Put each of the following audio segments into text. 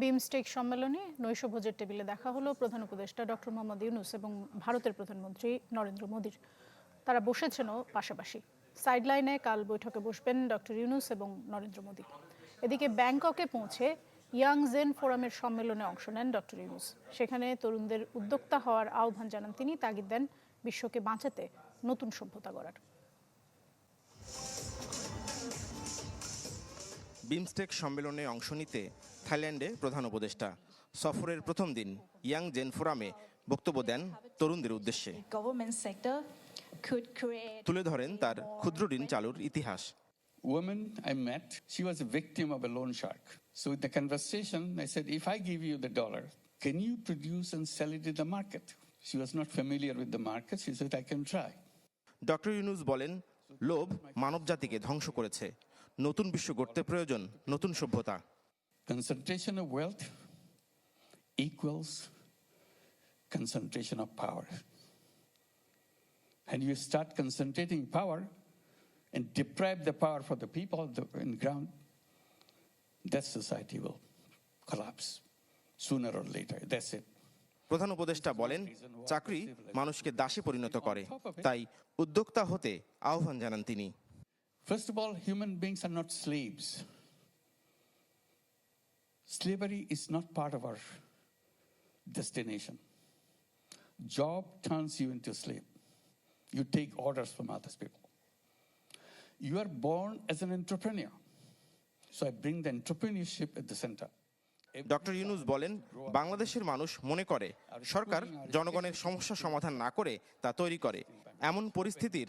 বিমস্টেক সম্মেলনে নৈশভোজের টেবিলে দেখা হলো প্রধান উপদেষ্টা ডক্টর মোহাম্মদ ইউনুস এবং ভারতের প্রধানমন্ত্রী নরেন্দ্র মোদীর। তারা বসেছেনও পাশাপাশি। সাইডলাইনে কাল বৈঠকে বসবেন ডক্টর ইউনুস এবং নরেন্দ্র মোদী। এদিকে ব্যাংককে পৌঁছে ইয়াং জেন ফোরামের সম্মেলনে অংশ নেন ডক্টর ইউনুস। সেখানে তরুণদের উদ্যোক্তা হওয়ার আহ্বান জানান তিনি, তাগিদ দেন বিশ্বকে বাঁচাতে নতুন সভ্যতা গড়ার। বিমস্টেক সম্মেলনে অংশ নিতে থাইল্যান্ডে প্রধান উপদেষ্টা সফরের প্রথম দিন ইয়াং জেন ফোরামে বক্তব্য দেন তরুণদের উদ্দেশ্যে তুলে ধরেন তার ক্ষুদ্র ঋণ চালুর ইতিহাস woman I met, she was a victim of a loan shark. So in the conversation, I said, if I give you the dollar, can you produce and sell it in the market? She was not familiar with the market. She said, I can try. Doctor Yunus বলেন লোভ মানবজাতিকে ধ্বংস করেছে নতুন বিশ্ব গড়তে প্রয়োজন নতুন সভ্যতা Concentration of wealth equals concentration of power. And you start concentrating power and deprive the power for the people the, in ground, that society will collapse sooner or later. That's it. প্রধান উপদেষ্টা বলেন চাকরি মানুষকে দাসে পরিণত করে তাই উদ্যোক্তা হতে আহ্বান জানান তিনি First of all, human beings are not slaves. Slavery is not part of our destination. Job turns you into a slave. You take orders from other people. You are born as an entrepreneur. So I bring the entrepreneurship at the center. Doctor Yunus বলেন বাংলাদেশের মানুষ মনে করে সরকার জনগণের সমস্যা সমাধান না করে তা তৈরি করে এমন পরিস্থিতির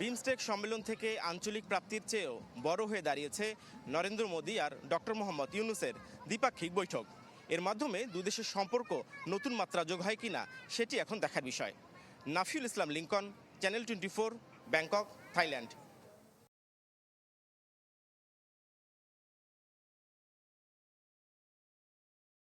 বিমস্টেক সম্মেলন থেকে আঞ্চলিক প্রাপ্তির চেয়েও বড় হয়ে দাঁড়িয়েছে নরেন্দ্র মোদী আর ডক্টর মোহাম্মদ ইউনুসের দ্বিপাক্ষিক বৈঠক। এর মাধ্যমে দুদেশের সম্পর্ক নতুন মাত্রা যোগ হয় কিনা সেটি এখন দেখার বিষয়। Nafiul Islam Lincoln, channel twenty Bangkok, Thailand.